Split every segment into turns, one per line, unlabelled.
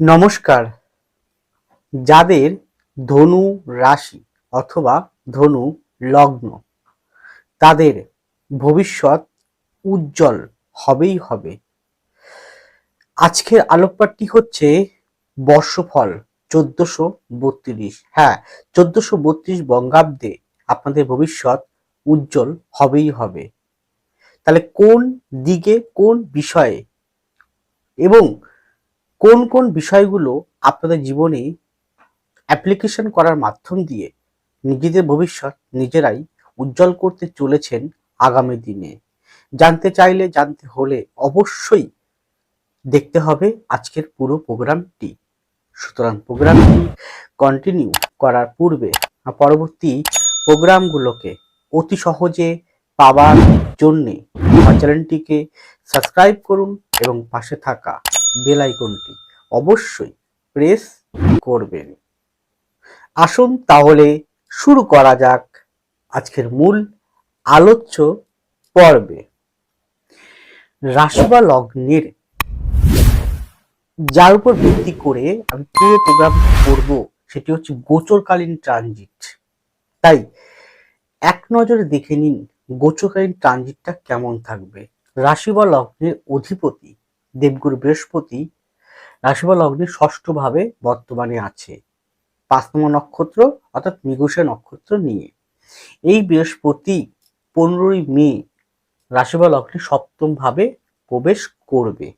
নমস্কার। যাদের ধনু রাশি অথবা ধনু লগ্ন, তাদের ভবিষ্যৎ উজ্জ্বল হবেই হবে। আজকের আলোকপাতটি হচ্ছে বর্ষফল চোদ্দশো বত্রিশ। হ্যাঁ চোদ্দশো বত্রিশ বঙ্গাব্দে আপনাদের ভবিষ্যৎ উজ্জ্বল হবেই হবে। তাহলে কোন দিকে, কোন বিষয়ে? এবং কোন কোন বিষয়গুলো আপনাদের জীবনে অ্যাপ্লিকেশন করার মাধ্যম দিয়ে নিজেদের ভবিষ্যৎ নিজেরাই উজ্জ্বল করতে চলেছেন আগামী দিনে? জানতে চাইলে জানতে হলে অবশ্যই দেখতে হবে আজকের পুরো প্রোগ্রামটি। সুতরাং প্রোগ্রামটি কন্টিনিউ করার পূর্বে পরবর্তী প্রোগ্রামগুলোকে অতি সহজে পাওয়ার জন্যে আমার চ্যানেলটিকে সাবস্ক্রাইব করুন এবং পাশে থাকা বেল অবশ্যই প্রেস করবেন। আসুন তাহলে শুরু করা যাক আজকের মূল আলোচ্য পর্বে। রাশি বা লগ্নের যার উপর ভিত্তি করে আমি পুরো প্রোগ্রাম করব সেটি হচ্ছে গোচরকালীন ট্রানজিট তাই এক নজরে দেখে নিন গোচরকালীন ট্রানজিটটা কেমন থাকবে। রাশি বা লগ্নের অধিপতি দেবগুরু বৃহস্পতি রাশি বা লগ্নের ষষ্ঠভাবে বর্তমানে আছে। পাঁচতম নক্ষত্র অর্থাৎ মৃগশা নক্ষত্র নিয়ে। এই বৃহস্পতি পনেরোই মে রাশি বা লগ্নে সপ্তম ভাবে প্রবেশ করবে।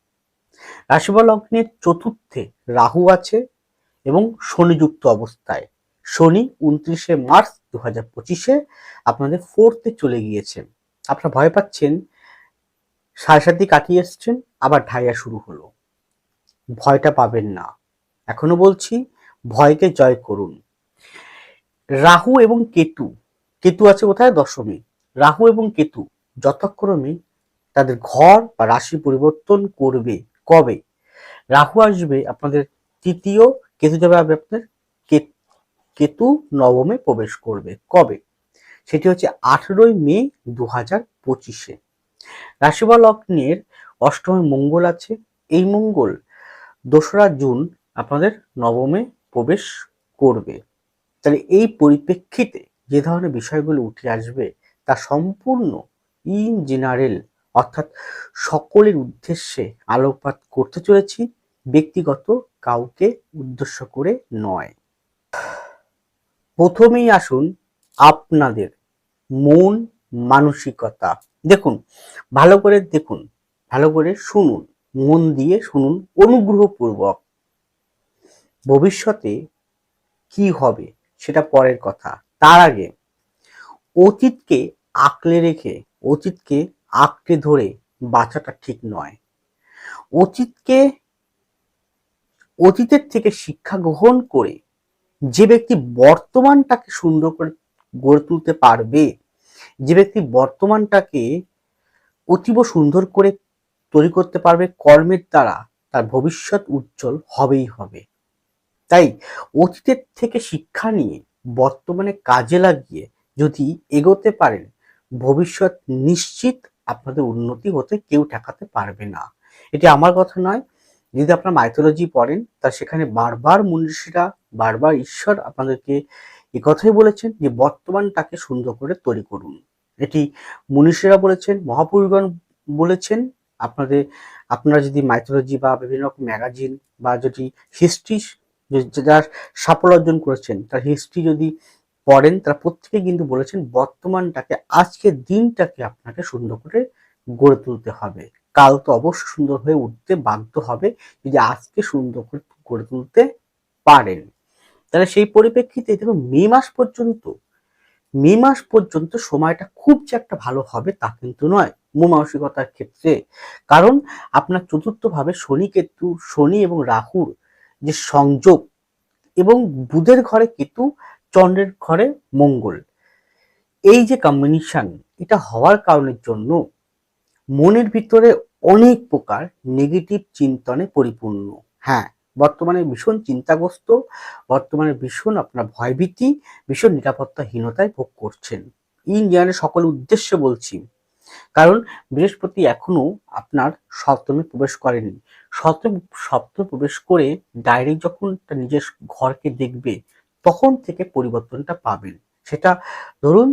রাশি বা লগ্নের চতুর্থে রাহু আছে এবং শনিযুক্ত অবস্থায়। শনি উনত্রিশে মার্চ দু হাজার পঁচিশে আপনাদের ফোর্থে চলে গিয়েছেন আপনারা ভয় পাচ্ছেন সাড়ে সাতটি কাটিয়ে এসছেন, আবার ঢাইয়া শুরু হলো। ভয়টা পাবেন না। এখনও বলছি, ভয়কে জয় করুন। রাহু এবং কেতু কেতু আছে কোথায়? দশমী। রাহু এবং কেতু যথাক্রমে তাদের ঘর বা রাশি পরিবর্তন করবে কবে? রাহু আসবে আপনাদের তৃতীয়, কেতু যাবে আপনাদের কে- কেতু নবমে প্রবেশ করবে কবে? সেটি হচ্ছে আঠেরোই মে দু হাজার পঁচিশে। রাশি লগ্নের অষ্টমে মঙ্গল আছে। এই মঙ্গল দোসরা জুন আপনাদের নবমে প্রবেশ করবে। তাহলে এই পরিপ্রেক্ষিতে যে ধরনের বিষয়গুলো উঠে আসবে তা সম্পূর্ণ ইন জেনারেল অর্থাৎ সকলের উদ্দেশ্যে আলোকপাত করতে চলেছি, ব্যক্তিগত কাউকে উদ্দেশ্য করে নয়। প্রথমেই আসুন আপনাদের মন মানসিকতা দেখুন, ভালো করে দেখুন, ভালো করে শুনুন, মন দিয়ে শুনুন অনুগ্রহপূর্বক। ভবিষ্যতে কি হবে সেটা পরের কথা। তার আগে, অতীতকে আঁকলে রেখে, অতীতকে আঁকড়ে ধরে বাঁচাটা ঠিক নয়। অতীতকে, অতীতের থেকে শিক্ষা গ্রহণ করে যে ব্যক্তি বর্তমানটাকে সুন্দর করে গড়ে তুলতে পারবে যে ব্যক্তি বর্তমানটাকে অতীব সুন্দর করে তৈরি করতে পারবে কর্মের দ্বারা, তার ভবিষ্যৎ উজ্জ্বল হবেই হবে। তাই অতীতের থেকে শিক্ষা নিয়ে বর্তমানে কাজে লাগিয়ে যদি এগোতে পারেন, ভবিষ্যৎ নিশ্চিত আপনাদের উন্নতি হতে কেউ ঠেকাতে পারবে না। এটি আমার কথা নয়। যদি আপনার মাইথোলজি পড়েন, তা সেখানে বারবার মনীষীরা, বারবার ঈশ্বর আপনাদেরকে কথাই বলেছেন যে বর্তমানটাকে সুন্দর করে তৈরি করুন। এটি মনীষীরা বলেছেন, মহাপুরুষগণ বলেছেন, আপনাদের, আপনারা যদি মাইথোলজি বা বিভিন্ন রকম ম্যাগাজিন বা যদি হিস্ট্রি যারা সাফল্য অর্জন করেছেন, তার হিস্ট্রি যদি পড়েন, তারা প্রত্যেকে কিন্তু বলেছেন, বর্তমানটাকে, আজকের দিনটাকে আপনাকে সুন্দর করে গড়ে তুলতে হবে। কাল তো অবশ্য সুন্দর হয়ে উঠতে বাধ্য হবে, যদি আজকে সুন্দর করে গড়ে তুলতে পারেন। তাহলে সেই পরিপ্রেক্ষিতে, দেখুন, মে মাস পর্যন্ত মে মাস পর্যন্ত সময়টা খুব যে একটা ভালো হবে তা কিন্তু নয়। মন মানসিকতার ক্ষেত্রে। কারণ আপনার চতুর্থ ভাবে শনি কেতু, শনি এবং রাহুর যে সংযোগ এবং বুধের ঘরে কেতু, চন্দ্রের ঘরে মঙ্গল, এই যে কম্বিনেশন এটা হওয়ার কারণের জন্য মনের ভিতরে অনেক প্রকার নেগেটিভ চিন্তনে পরিপূর্ণ। হ্যাঁ বর্তমানে ভীষণ চিন্তাগ্রস্ত, বর্তমানে ভীষণ আপনার ভয়ভীতি, ভীষণ নিরাপত্তাহীনতায় ভোগ করছেন। ইন্ডিয়ানের সকল উদ্দেশ্যে বলছি, কারণ বৃহস্পতি এখনও আপনার সপ্তমে প্রবেশ করেনি। সপ্তম, সপ্তমে প্রবেশ করে ডাইরেক্ট যখন নিজের ঘরকে দেখবে, তখন থেকে পরিবর্তনটা পাবেন। সেটা ধরুন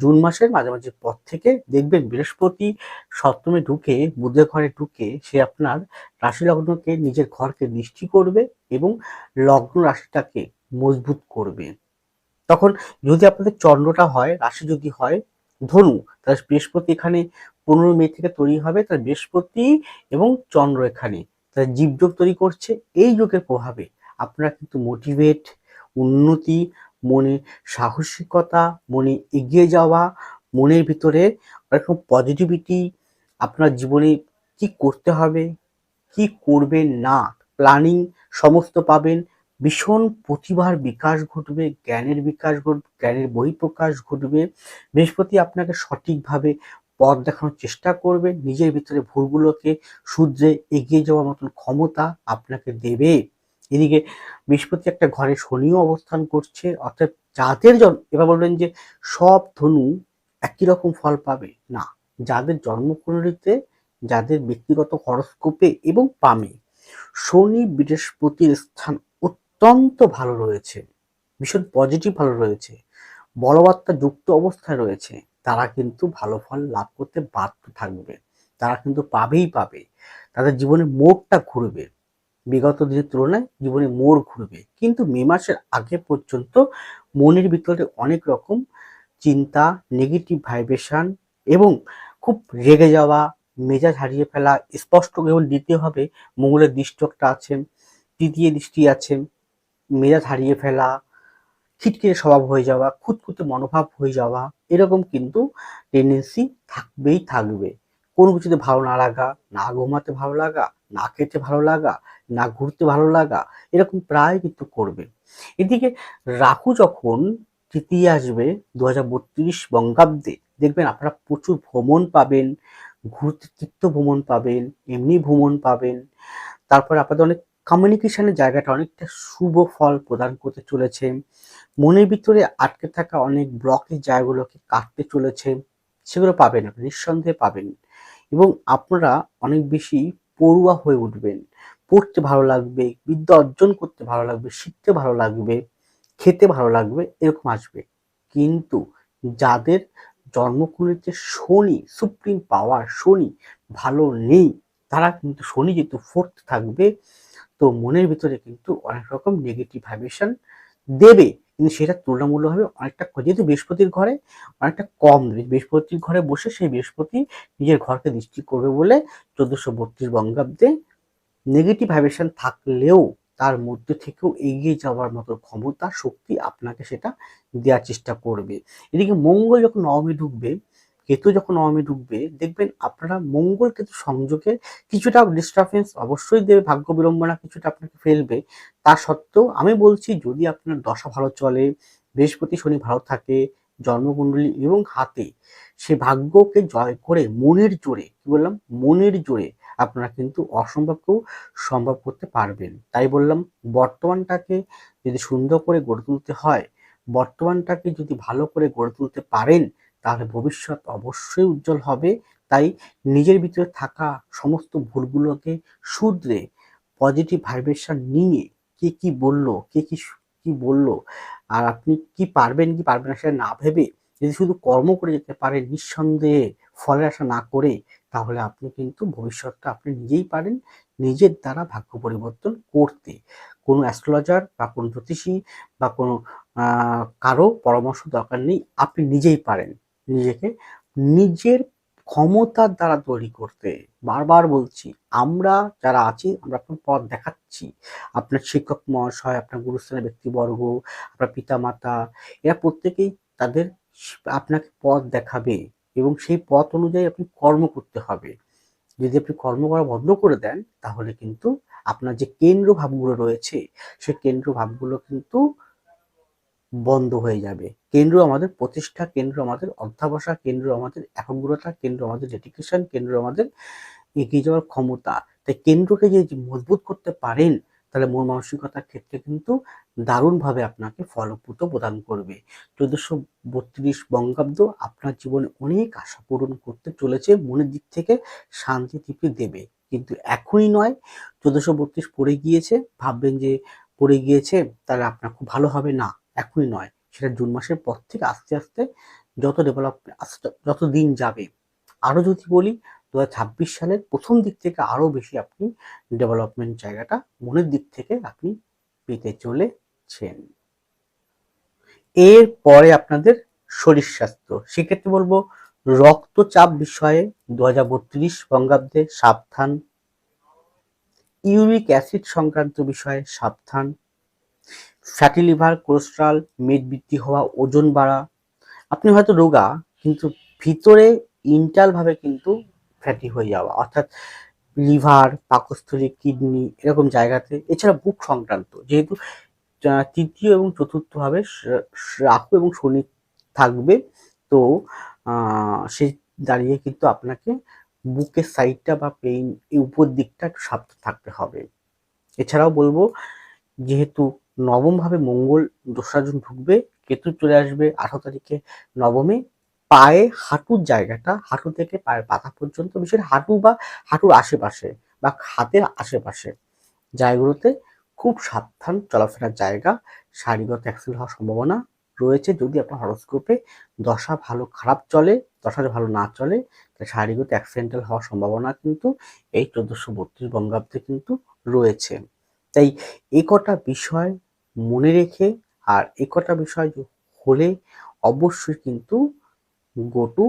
জুন মাসের মাঝামাঝি পর থেকে দেখবেন বৃহস্পতি সপ্তমে ঢুকে, বুধের ঘরে ঢুকে সে আপনার রাশি লগ্নকে নিজের ঘরকে দৃষ্টি করবে এবং লগ্ন রাশিটাকে মজবুত করবে। তখন যদি আপনাদের চন্দ্রটা হয় রাশি যদি হয় ধনু তাহলে বৃহস্পতি এখানে পনেরো মে থেকে তৈরি হবে, তাহলে বৃহস্পতি এবং চন্দ্র এখানে। তাহলে জীবযোগ তৈরি করছে, এই যোগের প্রভাবে আপনারা কিন্তু মোটিভেট উন্নতি মনে সাহসিকতা, মনে এগিয়ে যাওয়া, মনের ভিতরে এরকম পজিটিভিটি আপনার জীবনে কি করতে হবে, কি করবেন না প্ল্যানিং সমস্ত পাবেন। ভীষণ প্রতিভার বিকাশ ঘটবে, জ্ঞানের বিকাশ ঘটবে জ্ঞানের বহিঃপ্রকাশ ঘটবে। বৃহস্পতি আপনাকে সঠিকভাবে পথ দেখানোর চেষ্টা করবে, নিজের ভিতরে ভুলগুলোকে শুধরে এগিয়ে যাওয়ার মতন ক্ষমতা আপনাকে দেবে। এদিকে বৃহস্পতি একটা ঘরে শনিও অবস্থান করছে, অর্থাৎ যাদের জন এবার বলবেন যে সব ধনু একই রকম ফল পাবে। না, যাদের জন্মকুণ্ডলিতে যাদের ব্যক্তিগত হরস্কোপে এবং পামে, শনি বৃহস্পতির স্থান অত্যন্ত ভালো রয়েছে, ভীষণ পজিটিভ ভালো রয়েছে বলবার্তা যুক্ত অবস্থায় রয়েছে, তারা কিন্তু ভালো ফল লাভ করতে বাধ্য থাকবে, তারা কিন্তু পাবেই পাবে, তাদের জীবনে মোড়টা ঘুরবে। বিগত দিনের তুলনায় জীবনে মোড় ঘুরবে। কিন্তু মে মাসের আগে পর্যন্ত মনের ভিতরে অনেক রকম চিন্তা নেগেটিভ ভাইব্রেশন এবং খুব রেগে যাওয়া, মেজাজ হারিয়ে ফেলা, স্পষ্ট কেবল দিতে হবে, মঙ্গলের দৃষ্টি একটা আছেন তৃতীয় দৃষ্টি আছেন মেজাজ হারিয়ে ফেলা, খিটখিটে স্বভাব হয়ে যাওয়া, খুঁতখুঁতে মনোভাব হয়ে যাওয়া, এরকম কিন্তু টেন্ডেন্সি থাকবেই থাকবে। কোনো কিছুতে ভালো না লাগা, না ঘুমাতে ভালো লাগা, না খেতে ভালো লাগা না ঘুরতে ভালো লাগা, এরকম প্রায় কিন্তু করবে। এদিকে রাহু যখন তৃতীয় আসবে দু হাজার বত্রিশ বঙ্গাব্দে, দেখবেন আপনারা প্রচুর ভ্রমণ পাবেন, ঘুরতে তীর্থ ভ্রমণ পাবেন, এমনি ভ্রমণ পাবেন। তারপরে আপনাদের অনেক কমিউনিকেশনের জায়গাটা অনেকটা শুভ ফল প্রদান করতে চলেছে। মনের ভিতরে আটকে থাকা অনেক ব্লকের জায়গাগুলোকে কাটতে চলেছে, সেগুলো পাবেন আপনি, নিঃসন্দেহে পাবেন। এবং আপনারা অনেক বেশি পড়ুয়া হয়ে উঠবেন। পড়তে ভালো লাগবে, বিদ্যা অর্জন করতে ভালো লাগবে, শিখতে ভালো লাগবে, খেতে ভালো লাগবে, এরকম আসবে। কিন্তু যাদের জন্মকুণ্ডলিতে শনি সুপ্রিম পাওয়ার শনি ভালো নেই, তারা কিন্তু শনি যেহেতু ফোর্থ থাকবে, তো মনের ভিতরে কিন্তু অনেক রকম নেগেটিভ ভাইব্রেশন দেবে। কিন্তু সেটা তুলনামূলকভাবে অনেকটা যেহেতু বৃহস্পতির ঘরে, অনেকটা কম দেবে। বৃহস্পতির ঘরে বসে সেই বৃহস্পতি নিজের ঘরকে দৃষ্টি করবে বলে চোদ্দশো বত্রিশ বঙ্গাব্দে নেগেটিভ ভাইব্রেশন থাকলেও তার মধ্যে থেকেও এগিয়ে যাওয়ার মতো ক্ষমতা, শক্তি আপনাকে সেটা দেওয়ার চেষ্টা করবে। এদিকে মঙ্গল যখন নবমে ঢুকবে, কেতু যখন নবমে ঢুকবে, দেখবেন আপনারা মঙ্গল কেতু সংযোগে কিছুটা ডিস্টারবেন্স অবশ্যই দেবে, ভাগ্য বিড়ম্বনা কিছুটা আপনাকে ফেলবে। তা সত্ত্বেও আমি বলছি, যদি আপনার দশা ভালো চলে, বৃহস্পতি, শনি ভালো থাকে, জন্মকুণ্ডলী এবং হাতে, সে ভাগ্যকে জয় করে মনের জোরে, কি বললাম? মনের জোরে আপনারা কিন্তু অসম্ভবকেও সম্ভব করতে পারবেন। তাই বললাম, বর্তমানটাকে যদি সুন্দর করে গড়ে তুলতে হয়, বর্তমানটাকে যদি ভালো করে গড়ে তুলতে পারেন, তাহলে ভবিষ্যৎ অবশ্যই উজ্জ্বল হবে। তাই নিজের ভিতরে থাকা সমস্ত ভুলগুলোকে শুধরে পজিটিভ ভাইব্রেশন নিয়ে কে কি বলল, কে কি কি বলল, আর আপনি কি পারবেন কি পারবেন না সেটা না ভেবে যদি শুধু কর্ম করে যেতে পারেন, নিঃসন্দেহে ফলের আশা না করে তাহলে আপনি কিন্তু ভবিষ্যৎটা আপনি নিজেই পারেন নিজের দ্বারা ভাগ্য পরিবর্তন করতে। কোনো অ্যাস্ট্রোলজার বা কোনো জ্যোতিষী বা কোনো কারও পরামর্শ দরকার নেই, আপনি নিজেই পারেন। নিজেকে নিজের ক্ষমতার দ্বারা তৈরি করতে। বারবার বলছি, আমরা যারা আছি, আমরা আপনার পথ দেখাচ্ছি। আপনার শিক্ষক মহাশয়, আপনার গুরুস্থানের ব্যক্তিবর্গ, আপনার পিতামাতা, এরা প্রত্যেকেই তাদের আপনাকে পথ দেখাবে। এবং সেই পথ অনুযায়ী আপনি কর্ম করতে হবে। যদি আপনি কর্ম করা বন্ধ করে দেন, তাহলে কিন্তু আপনার যে কেন্দ্র ভাবগুলো রয়েছে, সেই কেন্দ্র ভাবগুলো কিন্তু বন্ধ হয়ে যাবে। কেন্দ্র আমাদের প্রতিষ্ঠা, কেন্দ্র আমাদের অধ্যাবসা, কেন্দ্র আমাদের একাগ্রতা, কেন্দ্র আমাদের ডেডিকেশন কেন্দ্র আমাদের এগিয়ে যাওয়ার ক্ষমতা। তাই কেন্দ্রকে যদি মজবুত করতে পারেন তাহলে মন মানসিকতার ক্ষেত্রে কিন্তু দারুণভাবে আপনাকে ফলপ্রদ প্রদান করবে। চোদ্দশো বত্রিশ বঙ্গাব্দ আপনার জীবনে অনেক আশা পূরণ করতে চলেছে, মনের দিক থেকে শান্তি তৃপ্তি দেবে। কিন্তু এখনই নয়, চোদ্দশো বত্রিশ পড়ে গিয়েছে, ভাববেন যে পড়ে গিয়েছে, তাহলে আপনার খুব ভালো হবে। না, এখনই নয়, সেটা জুন মাসের পর থেকে আস্তে আস্তে যত ডেভেলপ যত দিন যাবে। আরও যদি বলি দু সালের প্রথম দিক থেকে আরও বেশি আপনি ডেভেলপমেন্ট জায়গাটা মনের দিক থেকে আপনি পেতে চলেছেন। এর পরে আপনাদের শরীর স্বাস্থ্য। সেক্ষেত্রে বলব রক্তচাপ বিষয়ে দু হাজার বত্রিশ বঙ্গাব্দে সাবধান। ইউরিক অ্যাসিড সংক্রান্ত বিষয়ে সাবধান। ফ্যাটি লিভার, কোলেস্ট্রল, মেদ বৃদ্ধি হওয়া, ওজন বাড়া। আপনি হয়তো রোগা, কিন্তু ভিতরে ইন্টালভাবে কিন্তু ফ্যাটি হয়ে যাওয়া, অর্থাৎ লিভার, পাকস্থলী, কিডনি এরকম জায়গাতে। এছাড়া বুক সংক্রান্ত, যেহেতু তৃতীয় এবং চতুর্থভাবে রাহু এবং শনি থাকবে, তো সে দাঁড়িয়ে কিন্তু আপনাকে বুকের সাইডটা বা পেইন এই উপর দিকটা একটু সাবধান থাকতে হবে। এছাড়াও বলব, যেহেতু নবম ভাবে মঙ্গল দোসরা জুন ঢুকবে, কেতু চলে আসবে আঠারো তারিখে নবমে পায়ে হাঁটুর জায়গাটা, হাঁটু থেকে পায়ের পাতা পর্যন্ত, বিশেষ হাঁটু বা হাঁটুর আশেপাশে বা হাতের আশেপাশে জায়গাগুলোতে খুব সাবধান চলাফেরার জায়গা। শারীরিক অ্যাক্সিডেন্ট হওয়ার সম্ভাবনা রয়েছে। যদি আপনার হরস্কোপে দশা ভালো খারাপ চলে, দশা ভালো না চলে, তাহলে শারীরিক অ্যাক্সিডেন্টাল হওয়ার সম্ভাবনা কিন্তু এই চোদ্দশো বত্রিশ বঙ্গাব্দে কিন্তু রয়েছে। তাই এ কটা বিষয় মনে রেখে আর এ কটা বিষয় হলে অবশ্যই কিন্তু গো টু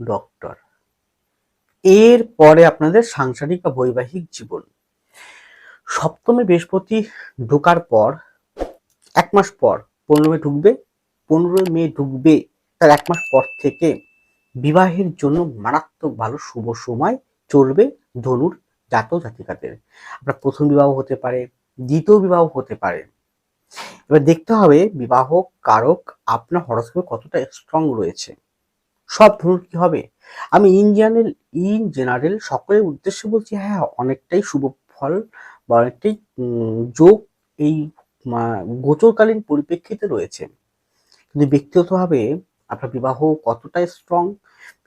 ডক্টর এর পরে আপনাদের সাংসারিক বা বৈবাহিক জীবন। সপ্তমে বৃহস্পতি ঢোকার পর, এক মাস পর পনেরো মে ঢুকবে, পনেরোই মে ঢুকবে, তার এক মাস পর থেকে বিবাহের জন্য মারাত্মক ভালো শুভ সময় চলবে ধনুর জাতক জাতিকাদের। আপনার প্রথম বিবাহ হতে পারে, দ্বিতীয় বিবাহ হতে পারে। এবার দেখতে হবে বিবাহ কারক আপনার হরস্কোপে কতটা স্ট্রং রয়েছে। সব ধরুন কি হবে? আমি ইন জেনারেল ইন জেনারেল সকলের উদ্দেশ্যে বলছি হ্যাঁ অনেকটাই শুভ ফল বা অনেকটাই যোগ এই গোচরকালীন পরিপ্রেক্ষিতে রয়েছে। কিন্তু ব্যক্তিগতভাবে আপনার বিবাহ কতটা স্ট্রং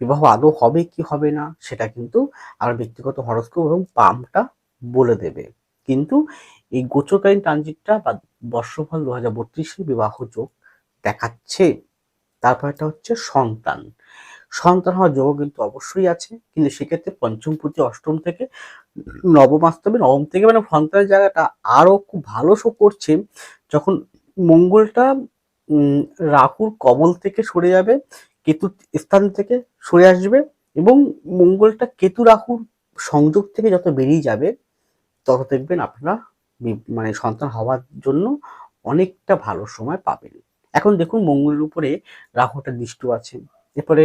বিবাহ আদৌ হবে কি হবে না, সেটা কিন্তু আমার ব্যক্তিগত হরস্কোপ এবং পামটা বলে দেবে। কিন্তু এই গোচরকালীন ট্রানজিটটা বা বর্ষফল দু হাজার বিবাহ যোগ দেখাচ্ছে। তারপর একটা হচ্ছে সন্তান। সন্তান হওয়ার যোগ কিন্তু অবশ্যই আছে, কিন্তু সেক্ষেত্রে পঞ্চম পুঁতি অষ্টম থেকে নবম নবম থেকে মানে সন্তানের জায়গাটা আরও খুব ভালো শো করছে, যখন মঙ্গলটা রাহুর কবল থেকে সরে যাবে, কেতু স্থান থেকে সরে আসবে এবং মঙ্গলটা কেতু রাহুর সংযোগ থেকে যত বেরিয়ে যাবে, তত দেখবেন আপনারা মানে সন্তান হওয়ার জন্য অনেকটা ভালো সময় পাবেন। এখন দেখুন মঙ্গলের উপরে রাহুটা দৃষ্ট আছে। এরপরে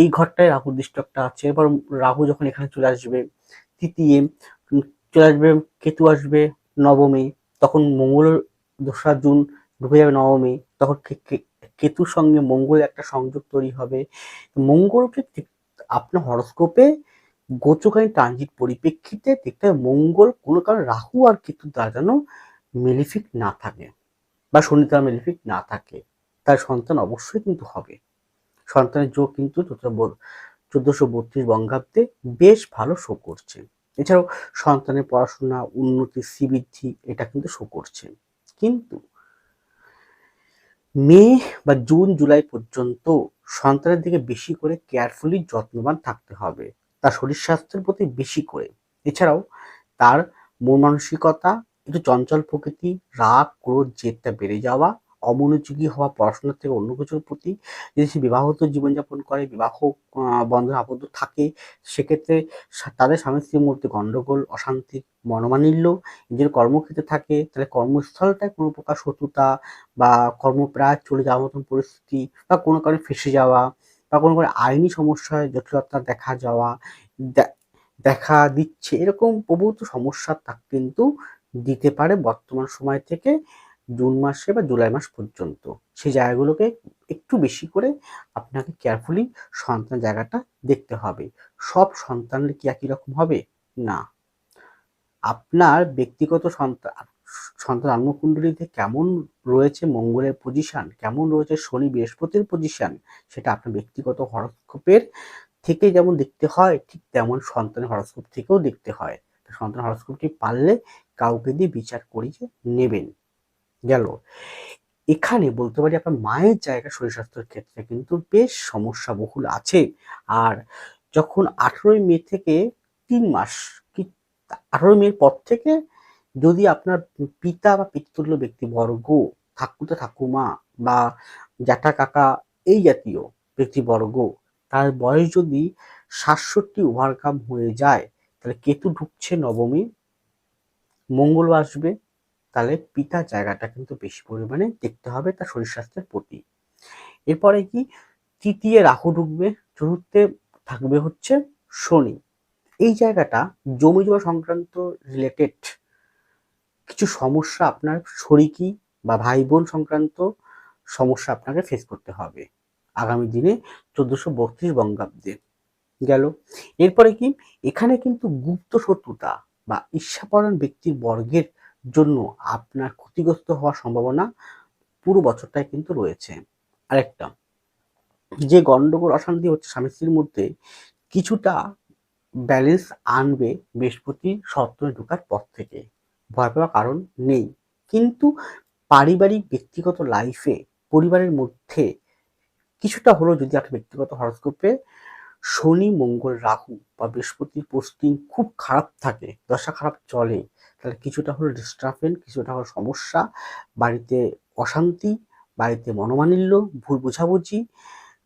এই ঘরটায় রাহুর দৃষ্ট একটা আছে। এরপর রাহু যখন এখানে চলে আসবে, তৃতীয় চলে আসবে কেতু আসবে নবমী, তখন মঙ্গলের দোসরা জুন ঢুকে যাবে নবমী, তখন কেতুর সঙ্গে মঙ্গল একটা সংযোগ তৈরি হবে। মঙ্গলকে আপনার হরস্কোপে গোচকালীন ট্রানজিট পরিপ্রেক্ষিতে দেখতে মঙ্গল কোনো কারণে রাহু আর কেতুর দ্বারা যেন মেলিফিক না থাকে। বা দ্বারা মেলিফিক না থাকে, তার সন্তান অবশ্যই কিন্তু হবে। সন্তানের যোগ কিন্তু চোদ্দশো বত্রিশ বঙ্গাব্দে বেশ ভালো শো করছে। এছাড়াও সন্তানের পড়াশোনা, উন্নতি, শ্রীবৃদ্ধি, এটা কিন্তু শো করছে। কিন্তু মে বা জুন, জুলাই পর্যন্ত সন্তানের দিকে বেশি করে কেয়ারফুলি যত্নবান থাকতে হবে। তার শরীর স্বাস্থ্যের প্রতি বেশি করে। এছাড়াও তার মন মানসিকতা একটু চঞ্চল প্রকৃতি রাগ ক্রোধ জেদটা বেড়ে যাওয়া অমনোযোগী হওয়া পড়াশোনার থেকে অন্য কিছুর প্রতি যদি সে বিবাহত জীবনযাপন করে বিবাহ আহ, বন্ধনে আবদ্ধ থাকে সেক্ষেত্রে তাদের স্বামী স্ত্রীর মধ্যে গণ্ডগোল অশান্তি মনোমানিল্য নিজের কর্মক্ষেত্রে থাকে তাহলে কর্মস্থলটায় কোনো প্রকার শত্রুতা বা কর্মপ্রায় চলে যাওয়ার মতন পরিস্থিতি বা কোনো কারণে ফেসে যাওয়া বা কোনো কারণে আইনি সমস্যায় জটিলতা দেখা যাওয়া দেখা দিচ্ছে এরকম প্রভূত সমস্যা তা কিন্তু দিতে পারে বর্তমান সময় থেকে জুন মাসে বা জুলাই মাস পর্যন্ত। সেই জায়গাগুলোকে একটু বেশি করে আপনাকে কেয়ারফুলি সন্তান জায়গাটা দেখতে হবে। সব সন্তানের কি একই রকম হবে? না। আপনার ব্যক্তিগত সন্তান সন্তান জন্মকুণ্ডলীতে কেমন রয়েছে মঙ্গলের পজিশন কেমন রয়েছে শনি বৃহস্পতির পজিশন সেটা আপনার ব্যক্তিগত হরস্কোপের থেকে যেমন দেখতে হয়, ঠিক তেমন সন্তানের হরস্কোপ থেকেও দেখতে হয়। সন্তান হরস্কোপটি পারলে কাউকে দিয়ে বিচার করিয়ে নেবেন। গেল। এখানে বলতে পারি আপনার মায়ের জায়গা শরীর স্বাস্থ্যের ক্ষেত্রে কিন্তু বেশ সমস্যা বহুল আছে। আর যখন আঠেরোই মে থেকে তিন মাস কি আঠেরোই মের পর থেকে যদি আপনার পিতা বা পিতৃতুল্য ব্যক্তিবর্গ, ঠাকুরদা ঠাকুমা বা জ্যাঠা কাকা এই জাতীয় ব্যক্তিবর্গ, তার বয়স যদি সাতষট্টি ওভারকাম হয়ে যায়, তাহলে কেতু ঢুকছে নবমী মঙ্গল আসবে, তাহলে পিতা জায়গাটা কিন্তু বেশি পরিমাণে দেখতে হবে তার শরীর স্বাস্থ্যের প্রতি। এরপরে কি? তৃতীয় রাহু ঢুকবে, চতুর্থে থাকবে হচ্ছে শনি। এই জায়গাটা জমি জমা সংক্রান্ত রিলেটেড কিছু সমস্যা আপনার শরিকি বা ভাই বোন সংক্রান্ত সমস্যা আপনাকে ফেস করতে হবে আগামী দিনে চোদ্দশো বত্রিশ বঙ্গাব্দে। গেল। এরপরে কি? এখানে কিন্তু গুপ্ত শত্রুতা বা ঈর্ষাপরায়ণ ব্যক্তির বর্গের জন্য আপনার ক্ষতিগ্রস্ত হওয়ার সম্ভাবনা পুরো বছরটাই কিন্তু রয়েছে। আরেকটা, যে গন্ডগোল অশান্তি হচ্ছে স্বামী স্ত্রীর মধ্যে কিছুটা ব্যালেন্স আনবে বৃহস্পতি সপ্তমে ঢোকার পর থেকে। ভয় পাওয়ার কারণ নেই। কিন্তু পারিবারিক ব্যক্তিগত লাইফে পরিবারের মধ্যে কিছুটা হলেও যদি আপনার ব্যক্তিগত হরস্কোপে শনি, মঙ্গল, রাহু বা বৃহস্পতির পোস্টিং খুব খারাপ থাকে, দশা খারাপ চলে, তাহলে কিছুটা হলো ডিস্টার্বেন কিছুটা হলো সমস্যা, বাড়িতে অশান্তি, বাড়িতে মনোমানিল্য ভুল বোঝাবুঝি,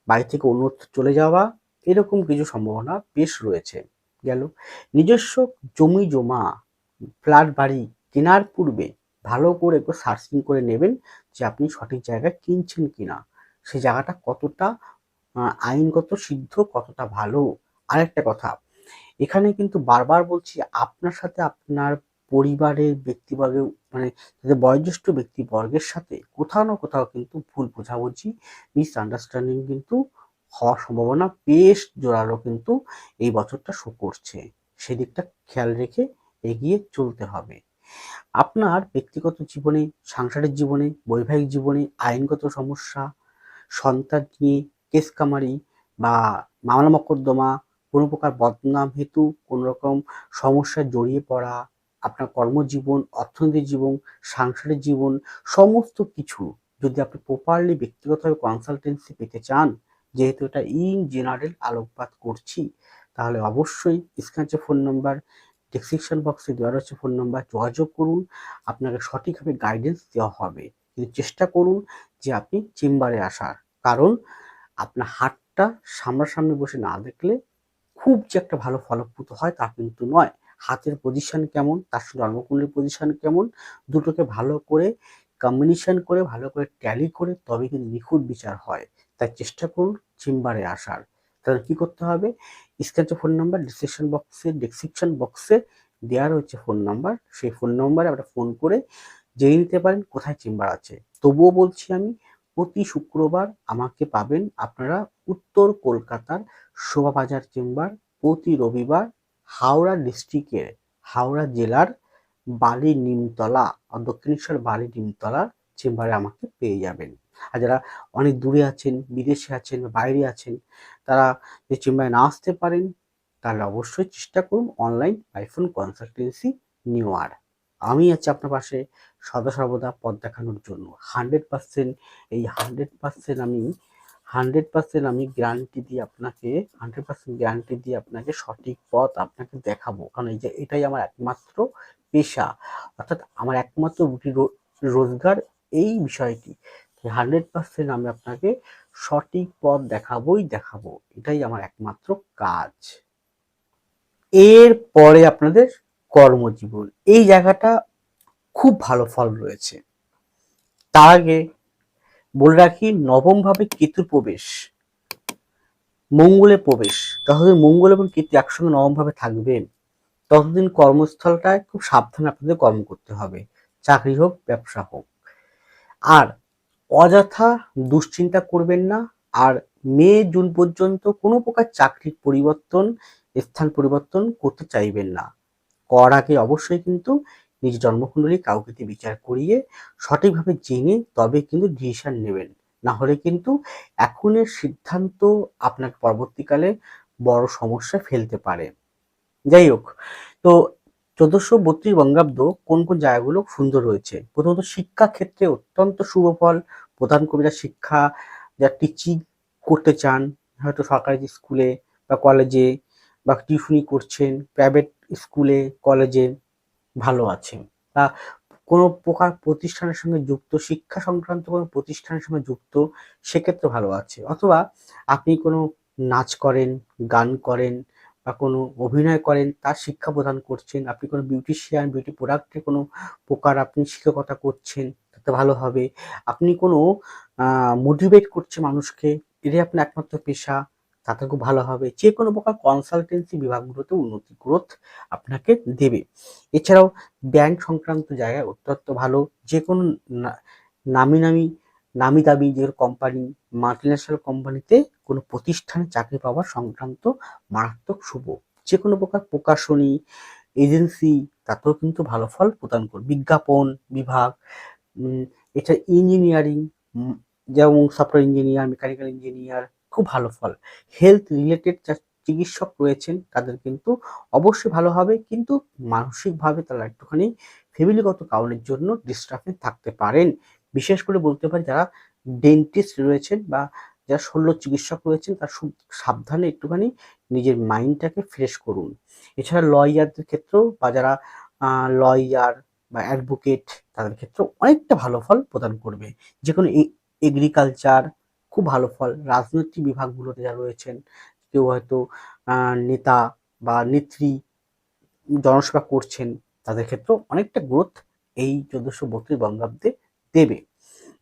বাড়ি থেকে অন্যত্র চলে যাওয়া, এরকম কিছু সম্ভাবনা বেশ রয়েছে। গেল, নিজস্ব জমি জমা ফ্ল্যাট বাড়ি কেনার পূর্বে ভালো করে একটু সার্চিং করে নেবেন যে আপনি সঠিক জায়গায় কিনছেন কিনা। সেই জায়গাটা কতটা আইনগত সিদ্ধ কতটা ভালো? আরেকটা কথা, এখানে কিন্তু বারবার বলছি, আপনার সাথে আপনার পরিবারের ব্যক্তিবর্গের মানে যাদের বয়োজ্যেষ্ঠ ব্যক্তিবর্গের সাথে কোথাও না কোথাও কিন্তু ভুল বোঝাবুঝি মিস আন্ডারস্ট্যান্ডিং কিন্তু হওয়ার সম্ভাবনা বেশ জোরালো কিন্তু এই বছরটা শো করছে। সেদিকটা খেয়াল রেখে এগিয়ে চলতে হবে। আপনার ব্যক্তিগত জীবনে, সাংসারিক জীবনে, বৈবাহিক জীবনে আইনগত সমস্যা, সন্তান নিয়ে কেস কামারি বা মামলা মকদ্দমা, কোনো প্রকার বদনাম হেতু, কোনো রকম সমস্যায় জড়িয়ে পড়া, আপনার কর্মজীবন, অর্থনৈতিক জীবন, সাংসারিক জীবন, সমস্ত কিছু যদি আপনি প্রপারলি ব্যক্তিগতভাবে কনসালটেন্সি পেতে চান, যেহেতু এটা ইন জেনারেল আলোকপাত করছি, তাহলে অবশ্যই স্ক্যানচে ফোন নাম্বার ডিসক্রিপশন বক্সে দেওয়া রয়েছে ফোন নাম্বার যোগাযোগ করুন, আপনাকে সঠিকভাবে গাইডেন্স দেওয়া হবে। কিন্তু চেষ্টা করুন যে আপনি চেম্বারে আসার। কারণ আপনার হাতটা সামনাসামনি বসে না দেখলে খুব যে একটা ভালো ফলপ্রদ হয় তা কিন্তু নয়। হাতের পজিশন কেমন, তার সঙ্গে জন্মকুণ্ডলীর পজিশন কেমন, দুটোকে ভালো করে কম্বিনেশন করে, ভালো করে ট্যালি করে তবে কিন্তু নিখুঁত বিচার হয়। তাই চেষ্টা করুন চেম্বারে আসার। তাহলে কি করতে হবে? স্ক্যাচে ফোন নাম্বার ডিসক্রিপশন বক্সে ডিসক্রিপশন বক্সে দেওয়া রয়েছে ফোন নাম্বার সেই ফোন নাম্বারে আপনারা ফোন করে জেনে নিতে পারেন কোথায় চেম্বার আছে। তবুও বলছি আমি প্রতি শুক্রবার আমাকে পাবেন আপনারা উত্তর কলকাতার শোভাবাজার চেম্বার প্রতি রবিবার হাওড়া ডিস্ট্রিক্টের হাওড়া জেলার বালি নিমতলা দক্ষিণেশ্বর বালি নিমতলা চেম্বারে আমাকে পেয়ে যাবেন। আর যারা অনেক দূরে আছেন, বিদেশে আছেন, বাইরে আছেন, তারা যে চেম্বারে না আসতে পারেন, তাহলে অবশ্যই চেষ্টা করুন অনলাইন আইফোন কনসালটেন্সি নেওয়ার। আমি আছি আপনার পাশে সদা সর্বদা পথ দেখানোর জন্য। হান্ড্রেড পার্সেন্ট এই হান্ড্রেড পার্সেন্ট আমি হান্ড্রেড পার্সেন্ট আমি গ্যারান্টি দিয়ে আপনাকে হান্ড্রেড পার্সেন্ট গ্যারান্টি দিয়ে আপনাকে সঠিক পথ আপনাকে দেখাবো। কারণ এই যে এটাই আমার একমাত্র পেশা। অর্থাৎ আমার একমাত্র রুটি রোজগার এই বিষয়টি। হান্ড্রেড পার্সেন্ট আমি আপনাকে সঠিক পথ দেখাবোই দেখাবো। এটাই আমার একমাত্র কাজ। এর পরে আপনাদের কর্মজীবন। এই জায়গাটা খুব ভালো ফল রয়েছে। তার আগে বলে রাখি নবম ভাবে কেতুর প্রবেশ, মঙ্গলে প্রবেশ। যতদিন মঙ্গল এবং কেতু একসঙ্গে নবম ভাবে থাকবেন, ততদিন কর্মস্থলটায় খুব সাবধানে আপনাদের কর্ম করতে হবে। চাকরি হোক, ব্যবসা হোক। আর অযথা দুশ্চিন্তা করবেন না। আর মে, জুন পর্যন্ত কোনো প্রকার চাকরির পরিবর্তন, স্থান পরিবর্তন করতে চাইবেন না। কর আগে অবশ্যই কিন্তু নিজের জন্মকুণ্ডলী কাউকে বিচার করিয়ে সঠিকভাবে জেনে তবে কিন্তু ডিসিশন নেবেন। না হলে কিন্তু এখনের সিদ্ধান্ত আপনাকে পরবর্তীকালে বড় সমস্যা ফেলতে পারে। যাই হোক, তো চোদ্দশো বত্রিশ বঙ্গাব্দ কোন কোন জায়গাগুলো সুন্দর রয়েছে? প্রথমত শিক্ষা ক্ষেত্রে অত্যন্ত শুভ ফল। প্রধান কবিরা শিক্ষা যা টিচিং করতে চান, হয়তো সরকারি স্কুলে বা কলেজে বা টিউশনি করছেন প্রাইভেট স্কুলে কলেজে ভালো আছে বা কোনো প্রকার প্রতিষ্ঠানের সঙ্গে যুক্ত, শিক্ষা সংক্রান্ত কোনো প্রতিষ্ঠানের সঙ্গে যুক্ত, সেক্ষেত্রে ভালো আছে। অথবা আপনি কোনো নাচ করেন, গান করেন বা কোনো অভিনয় করেন, তার শিক্ষা প্রদান করছেন, আপনি কোনো বিউটিশিয়ান বিউটি প্রোডাক্টে কোনো প্রকার আপনি শিক্ষকতা করছেন, তাতে ভালো হবে। আপনি কোনো মোটিভেট করছে মানুষকে, এটাই আপনার একমাত্র পেশা। তাতে খুব ভালো হবে। যে কোনো প্রকার কনসালটেন্সি বিভাগগুলোতে উন্নতি গ্রোথ আপনাকে দেবে। এছাড়াও ব্যাংক সংক্রান্ত জায়গায় অত্যন্ত ভালো। যে কোনো নামি নামি নামি দামি যে কোম্পানি মাল্টিন্যাশনাল কোম্পানিতে কোনো প্রতিষ্ঠানে চাকরি পাওয়ার সংক্রান্ত মারাত্মক শুভ। যে কোনো প্রকার প্রকাশনী এজেন্সি তাতেও কিন্তু ভালো ফল প্রদান করবে। বিজ্ঞাপন বিভাগ এছাড়া ইঞ্জিনিয়ারিং যেমন সফটওয়্যার ইঞ্জিনিয়ার মেকানিক্যাল ইঞ্জিনিয়ার খুব ভালো ফল। হেলথ রিলেটেড যা চিকিৎসক রয়েছেন, তাদের কিন্তু অবশ্যই ভালো হবে। কিন্তু মানসিকভাবে তারা একটুখানি ফ্যামিলিগত কারণের জন্য ডিস্টার্বে থাকতে পারেন। বিশেষ করে বলতে পারি যারা ডেন্টিস্ট রয়েছেন বা যারা শল্য চিকিৎসক রয়েছেন, তার সাবধানে একটুখানি নিজের মাইন্ডটাকে ফ্রেশ করুন। এছাড়া লয়ারদের ক্ষেত্রেও বা যারা লয়ার বা অ্যাডভোকেট তাদের ক্ষেত্রেও অনেকটা ভালো ফল প্রদান করবে। যে কোনো এগ্রিকালচার খুব ভালো ফল। রাজনৈতিক বিভাগগুলোতে যারা রয়েছেন, কেউ হয়তো নেতা বা নেত্রী জনসেবা করছেন, তাদের ক্ষেত্রেও অনেকটা গ্রোথ এই চোদ্দশো বত্রিশ বঙ্গাব্দে দেবে।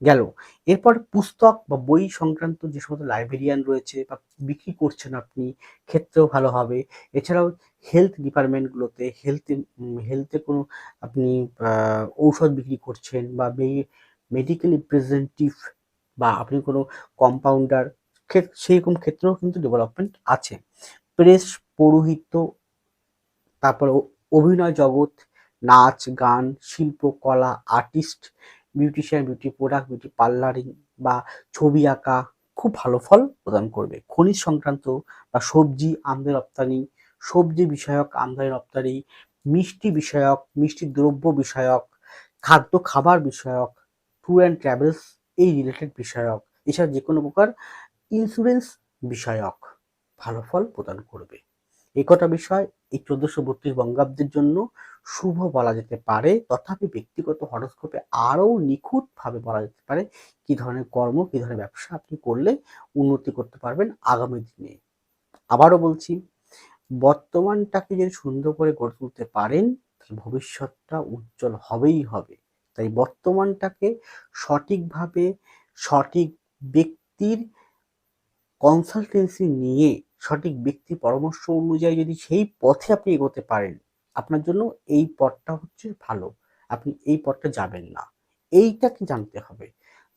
গেল। এরপর পুস্তক বা বই সংক্রান্ত যে সমস্ত লাইব্রেরিয়ান রয়েছে বা বিক্রি করছেন আপনি, ক্ষেত্রেও ভালো হবে। এছাড়াও হেলথ ডিপার্টমেন্টগুলোতে হেলথ হেলথে কোনো আপনি ঔষধ বিক্রি করছেন বা মেডিকেল রিপ্রেজেন্টেটিভ বা আপনি কোনো কম্পাউন্ডার সেইরকম ক্ষেত্রেও কিন্তু ডেভেলপমেন্ট আছে। প্রেস পৌরোহিত্য, তারপর অভিনয় জগৎ, নাচ, গান, শিল্প, কলা artist beautician beauty product beauty parlouring বা ছবি আঁকা খুব ভালো ফল প্রদান করবে। খনিজ সংক্রান্ত বা সবজি আমদানি রপ্তানি, সবজি বিষয়ক আমদানি রপ্তানি, মিষ্টি বিষয়ক, মিষ্টি দ্রব্য বিষয়ক, খাদ্য খাবার বিষয়ক ট্যুর অ্যান্ড ট্রাভেলস এই রিলেটেড বিষয়ক। এছাড়া যে কোনো প্রকার ইন্স্যুরেন্স বিষয়ক ভালো ফল প্রদান করবে। এই কটা বিষয় এই চোদ্দশো বত্রিশ বঙ্গাব্দের জন্য শুভ বলা যেতে পারে। তথাপি ব্যক্তিগত হরস্কোপে আরও নিখুঁতভাবে বলা যেতে পারে কি ধরনের কর্ম, কি ধরনের ব্যবসা আপনি করলে উন্নতি করতে পারবেন আগামী দিনে। আবারও বলছি, বর্তমানটাকে যদি সুন্দর করে গড়ে তুলতে পারেন ভবিষ্যৎটা উজ্জ্বল হবেই হবে। তাই বর্তমানটাকে সঠিকভাবে সঠিক ব্যক্তির কনসালটেন্সি নিয়ে সঠিক ব্যক্তি পরামর্শ অনুযায়ী যদি সেই পথে আপনি এগোতে পারেন, আপনার জন্য এই পথটা হচ্ছে ভালো। আপনি এই পথটা যাবেন না। এইটাকে জানতে হবে?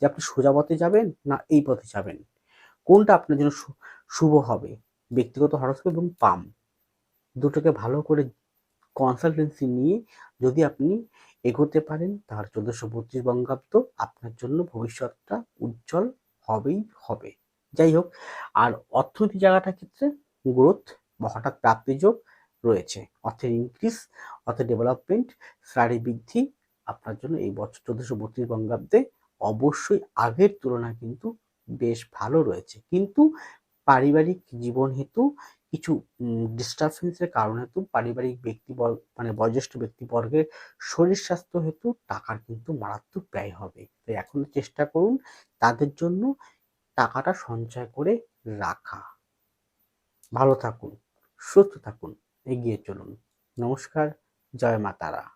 যে আপনি সোজা পথে যাবেন না এই পথে যাবেন? কোনটা আপনার জন্য শুভ হবে? ব্যক্তিগত হরস্কোপ এবং পাম। দুটোকে ভালো করে কনসালটেন্সি নিয়ে যদি আপনি এগোতে পারেন, তাহলে চোদ্দশো বত্রিশ বঙ্গাব্দ আপনার জন্য ভবিষ্যৎটা উজ্জ্বল হবেই হবে। যাই হোক, আর অর্থনীতি জায়গাটার ক্ষেত্রে গ্রোথ বা হঠাৎ প্রাপ্তি যোগ রয়েছে। অর্থের ইনক্রিজ অর্থের ডেভেলপমেন্ট স্যালারি বৃদ্ধি আপনার জন্য এই বছর চোদ্দশো বত্রিশ বঙ্গাব্দে অবশ্যই আগের তুলনায় কিন্তু বেশ ভালো রয়েছে। কিন্তু পারিবারিক জীবন হেতু কিছু ডিস্টারবেন্সের কারণে হেতু পারিবারিক ব্যক্তি মানে বয়োজ্যেষ্ঠ ব্যক্তিবর্গের শরীর স্বাস্থ্য হেতু টাকার কিন্তু মারাত্মক ব্যয় হবে। তো এখন চেষ্টা করুন তাদের জন্য টাকাটা সঞ্চয় করে রাখা। ভালো থাকুন, সুস্থ থাকুন, এগিয়ে চলুন। নমস্কার, জয় মা তারা।